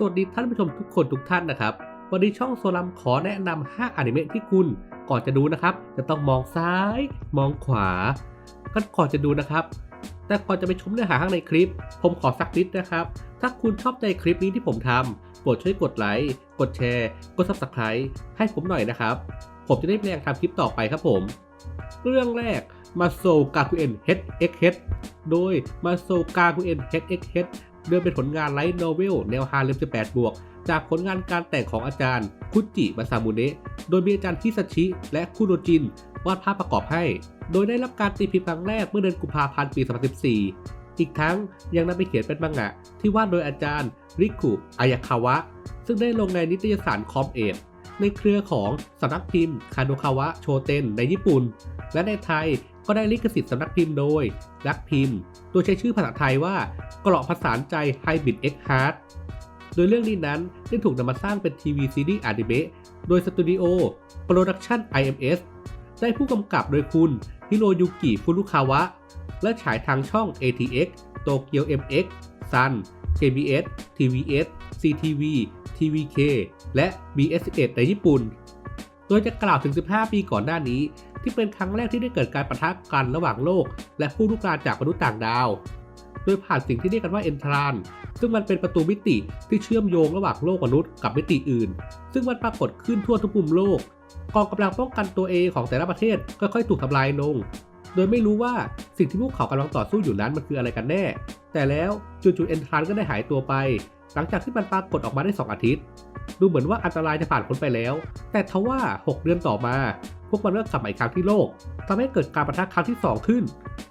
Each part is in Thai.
สวัสดีท่านผู้ชมทุกคนทุกท่านนะครับ วันนี้ช่องโซลัมขอแนะนำ5อนิเมะที่คุณก่อนจะดูนะครับ จะต้องมองซ้าย มองขวากันก่อนจะดูนะครับ แต่ก่อนจะไปชมเนื้อหาข้างในคลิป ผมขอสักนิดนะครับ ถ้าคุณชอบใจคลิปนี้ที่ผมทำโปรดช่วยกดไลค์กดแชร์ กด subscribe ให้ผมหน่อยนะครับ ผมจะได้แรงทำคลิปต่อไปครับผม เรื่องแรกมาโซกาคุเอ็น HXH โดยมาโซกาคุเอ็น HXH เดิมเป็นผลงานไลท์โนเวลแนวฮาเลม18บวก จากผลงานการแต่งของอาจารย์ คุจิมาซามุเนะโดยมีอาจารย์ฮิซาชิ และคุโรจินวาดภาพประกอบให้ โดยได้รับการตีพิมพ์ครั้งแรกเมื่อเดือนกุมภาพันธ์ปี2014 อีกทั้งยังนำไปเขียนเป็นมังงะ ที่วาดโดยอาจารย์ริคุอายาคาวะ ซึ่งได้ลงในนิตยสารคอมเอท ในเครือของสำนักพิมพ์คาโนคาวะโชเตนในญี่ปุ่น และในไทยก็ได้ลิขสิทธิ์สำนักพิมพ์โดยรักพิมพ์ โดยใช้ชื่อภาษาไทยว่าเกราะผสานใจไฮบิดเอ็กฮาร์ดโดยเรื่องนี้นั้นได้ถูกนำมาสร้างเป็นทีวีซีรีส์อนิเมะโดยสตูดิโอโปรดักชั่น IMS ได้ผู้กำกับโดยคุณฮิโรยุกิฟุรุคาวะ และฉายทางช่อง ATX โตเกียว MX Sun KBS TVS CTV TVK และ BS11 ในญี่ปุ่น โดยจะกล่าวถึง 15 ปีก่อนหน้านี้ ที่เป็นครั้งแรกที่ได้เกิดการปะทะกันระหว่างโลก และผู้ลุกลานจากมนุษย์ต่างดาว โดยผ่านสิ่งที่เรียกกันว่าเอนทรานซึ่งมันเป็นประตูมิติที่เชื่อมโยงระหว่างโลกมนุษย์กับมิติอื่น ซึ่งมันปรากฏขึ้นทั่วทุกมุมโลกกองกำลังป้องกันตัวเองของแต่ละประเทศค่อยๆถูกทำลายลง โดยไม่รู้ว่าสิ่งที่พวกเขากำลังต่อสู้อยู่นั้นมันคืออะไรกันแน่ แต่แล้วจู่ๆเอนทรานก็ได้หายตัวไป หลังจากที่มันปรากฏออกมาได้ 2 อาทิตย์ ดูเหมือนว่าอันตรายจะผ่านพ้นไปแล้ว แต่ทว่า 6 เดือนต่อมา พวกมันก็กลับมาอีกครั้งที่โลกทำให้เกิดการประทะครั้งที่ 2 ขึ้น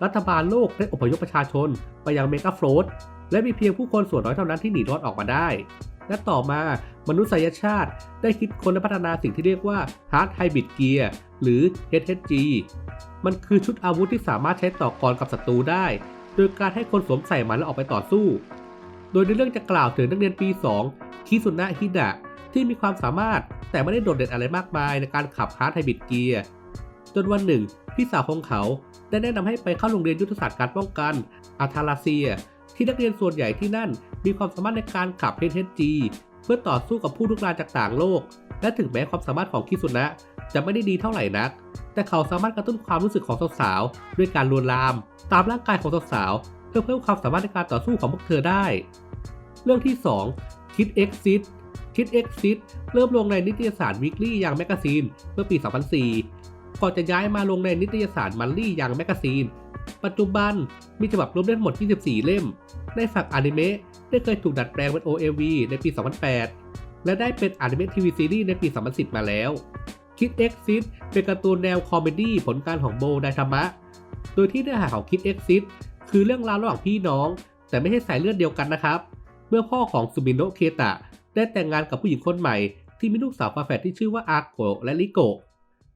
รัฐบาลโลกได้อพยพประชาชน ไปยังเมกาโฟลตและมีเพียงผู้คนส่วนน้อยเท่านั้นที่หนีรอดออกมาได้ และต่อมามนุษยชาติได้คิดค้นและพัฒนาสิ่งที่เรียกว่า Hard Hybrid Gear หรือ HHG มันคือชุดอาวุธที่สามารถใช้ต่อกรกับศัตรูได้ โดยการให้คนสวมใส่มันแล้วออกไปต่อสู้ โดยในเรื่องจะกล่าวถึงนักเรียนปี 2 คิสุนะฮิดะที่มีความสามารถแต่ไม่ได้โดดเด่นอะไรมากมายในการขับฮาร์ดไฮบริดเกียร์ จนวันหนึ่ง พี่สาวของเขาได้แนะนำให้ไปเข้าโรงเรียนยุทธศาสตร์การป้องกันอาทาราเซีย ที่นักเรียนส่วนใหญ่ที่นั่นมีความสามารถในการขับ HHG เพื่อต่อสู้กับผู้ลุกลานจากต่างโลก และถึงแม้ความสามารถของคิสุนะจะไม่ได้ดีเท่าไหร่นัก แต่เขาสามารถกระตุ้นความรู้สึกของสาวๆด้วยการลวนลาม ตามร่างกายของสาว พื่อเพิ่มความสามารถในการต่อสู้ของพวกเธอได้ เรื่องที่ 2 คิด Exit คิด Exit เริ่มลงในนิตยสาร Weekly อย่างแมกกาซีนเมื่อปี 2004 ก่อนจะย้ายมาลงในนิตยสาร Monthly อย่างแมกกาซีนปัจจุบันมีฉบับรวมได้ทั้งหมด 24 เล่ม ในฝั่งอนิเมะได้เคยถูกดัดแปลงเป็น OAV ในปี 2008 และได้เป็นอนิเมะทีวีซีรีส์ในปี 2010 มาแล้ว คิด Exit เป็นการ์ตูนแนวคอมเมดี้ผลการของโบไดธรรมะ โดยที่เนื้อหาของคิด Exit คือเรื่องราวระหว่างพี่น้อง แต่ไม่ใช่สายเลือดเดียวกันนะครับ เมื่อพ่อของซูมิโนะเคตะ ได้แต่งงานกับผู้หญิงคนใหม่ ที่มีลูกสาวฝาแฝดที่ชื่อว่าอาโกะและลิโกะ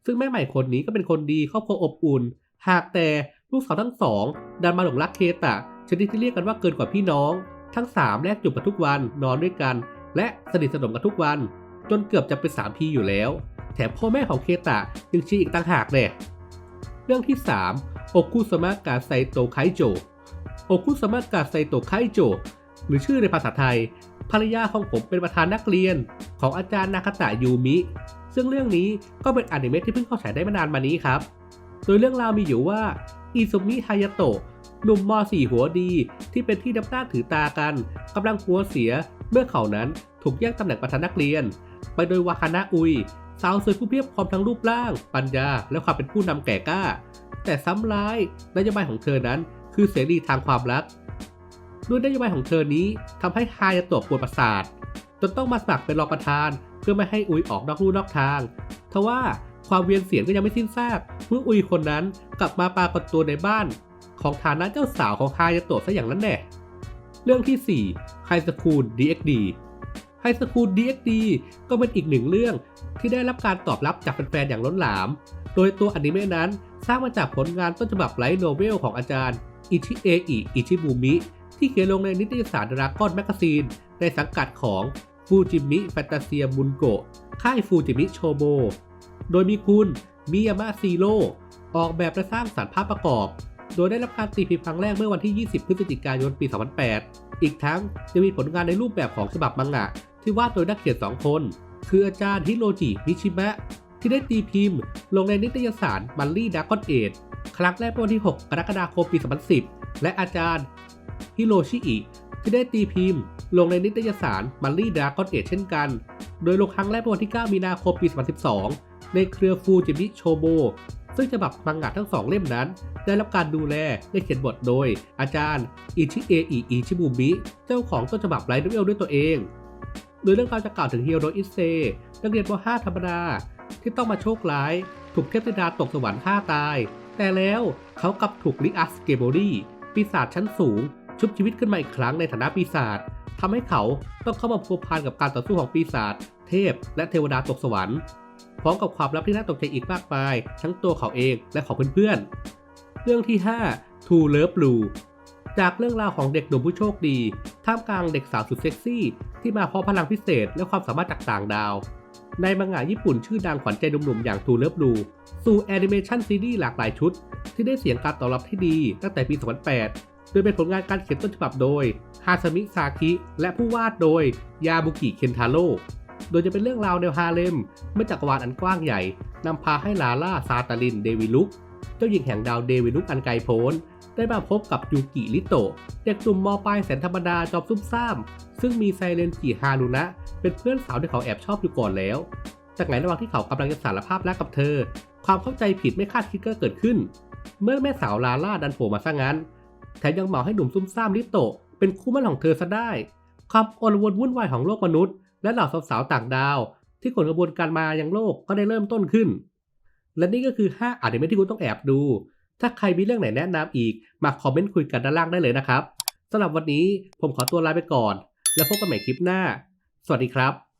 ซึ่งแม่ใหม่คนนี้ก็เป็นคนดีครอบครัวอบอุ่น หากแต่ลูกสาวทั้งสองดันมาหลงรักเคตะชนิดที่เรียกกันว่าเกินกว่าพี่น้อง ทั้งสามแลกจูบกันทุกวันนอนด้วยกัน และสนิทสนมกันทุกวัน จนเกือบจะเป็นสามพี่อยู่แล้ว แถมพ่อแม่ของเคตะยังชี้อีกต่างหากเนี่ยเรื่องที่ 3 โอคุสมะกาไซโตไคโจ โอคุสมะกาไซโตไคโจ หรือชื่อในภาษาไทย ภรรยาของผมเป็นประธานนักเรียน ของอาจารย์นาคาตะยูมิ ซึ่งเรื่องนี้ก็เป็นอนิเมะที่เพิ่งเข้าฉายได้ไม่นานมานี้ครับ โดยเรื่องราวมีอยู่ว่า อิซุมิฮายาโตะหนุ่มม .4 หัวดีที่เป็นที่นับหน้าถือตากันกำลังหัวเสีย เมื่อเขานั้นถูกแย่งตำแหน่งประธานนักเรียน ไปโดยวาคานะอุยสาวสวยผู้เพียบพร้อมทั้งรูปร่าง ปัญญา และความเป็นผู้นำแก่กล้า แต่ซ้ำร้ายนโยบายของเธอนั้น คือเสรีทางความรัก ด้วยนโยบายของเธอนี้ทำให้ฮายาโตะปวดประสาทจนต้องมาสมัครเป็นรองประธาน เพื่อไม่ให้อุยออกนอกลู่นอกทางทว่าความเวียนเสียงก็ยังไม่สิ้นซากเมื่ออุยคนนั้นกลับมาปรากฏตัวในบ้าน ของฐานะเจ้าสาวของฮายาโตะซะอย่างนั้นแน่เรื่องที่4 High School DxD High School DxD ก็เป็นอีกหนึ่งเรื่องที่ได้รับการตอบรับจากแฟนๆอย่างล้นหลาม โดยตัวอนิเมะนั้นสร้างมาจากผลงานต้นฉบับไลท์โนเวลของอาจารย์อิชิเออิอิชิบุมิ ที่เขียนลงในนิตยสารดราก้อนแมกกาซีน ในสังกัดของฟูจิมิแฟนตาเซียบุนโกะค่ายฟูจิมิโชโบ โดยมีคุณมิยามะซีโร่ออกแบบและสร้างสรรค์ภาพประกอบ โดยได้รับการตีพิมพ์ครั้งแรกเมื่อวันที่ 20 พฤศจิกายน ปี 2008 อีกทั้งยังมีผลงานในรูปแบบของฉบับมังงะ ที่วาดโดยนักเขียน 2 คน คืออาจารย์ฮิโรจิมิชิมะ ที่ได้ตีพิมพ์ ลงในนิตยสารมันลี่ดากกอนเอทครั้งแรกเมื่อวันที่ 6 กรกฎาคมปี 2010 และอาจารย์ฮิโรชิอิที่ได้ตีพิมพ์ ลงในนิตยสารมันลี่ดากกอนเอทเช่นกัน โดยลงครั้งแรกเมื่อวันที่ 9 มีนาคมปี 2012 ในเครือฟูจิมิโชโบซึ่งฉบับมังงะทั้งสองเล่มนั้น ได้รับการดูแลและเขียนบทโดย อาจารย์อิชิเออิอิชิบุมิเจ้าของต้นฉบับไลท์โนเวลด้วยตัวเอง โดยเรื่องราวจะกล่าวถึงฮิโรอิเซนักเรียนป .5 ธรรมดา ที่ต้องมาโชคร้าย ถูกเทพธิดาตกสวรรค์ฆ่าตาย แต่แล้วเขากลับถูกลิอัสเกโบรีปีศาจชั้นสูง ชุบชีวิตขึ้นมาอีกครั้งในฐานะปีศาจทำให้เขาต้องเข้ามาพัวพันกับการต่อสู้ของปีศาจเทพ และเทวดาตกสวรรค์พร้อมกับความลับที่น่าตกใจอีกมากมาย ทั้งตัวเขาเองและของเพื่อนๆ เรื่องที่ 5 True Love Blue จากเรื่องราวของเด็กหนุ่มผู้โชคดี ท่ามกลางเด็กสาวสุดเซ็กซี่ ที่มาพร้อมพลังพิเศษและความสามารถจากต่างดาว ในมังงะญี่ปุ่นชื่อดังขวัญใจหนุ่มๆอย่างทูเลิฟลูสู่แอนิเมชันซีรีส์หลากหลายชุด ที่ได้เสียงการตอบรับที่ดีตั้งแต่ปี 2008 โดยเป็นผลงานการเขียนต้นฉบับโดยฮาซามิซากิและผู้วาดโดยยาบุกิเคนทาโร่โดยจะเป็นเรื่องราวแนวฮาเลมเมื่อจักรวาลอันกว้างใหญ่นำพาให้ลาล่าซาตาลินเดวิลุก เจ้าหญิงแห่งดาวเดวิลุกอันไกลโพ้น ได้มาพบกับยูกิลิโตะเด็กหนุ่มมปลายแสนธรรมดาจอมซุ่มซ่าม ซึ่งมีไซเรนจิฮารุนะ เป็นเพื่อนสาวที่เขาแอบชอบอยู่ก่อนแล้ว จากไหนระหว่างที่เขากำลังจะสารภาพรักกับเธอ ความเข้าใจผิดไม่คาดคิดก็เกิดขึ้น เมื่อแม่สาวลาล่าดันโผล่มาซะงั้นแถมยังเหมาให้หนุ่มซุ่มซ่ามลิโตะเป็นคู่มั่นของเธอซะได้ความโอลวนวุ่นวายของโลกมนุษย์ และเหล่าสาวๆต่างดาว ที่ขนกระบวนการมายังโลกก็ได้เริ่มต้นขึ้น และนี่ก็คือ 5อนิเมะที่คุณต้องแอบดู ถ้าใครมีเรื่องไหนแนะนำอีก มาคอมเมนต์คุยกันด้านล่างได้เลยนะครับสำหรับวันนี้ผมขอตัวลาไปก่อน แล้วพบกันใหม่คลิปหน้า สวัสดีครับ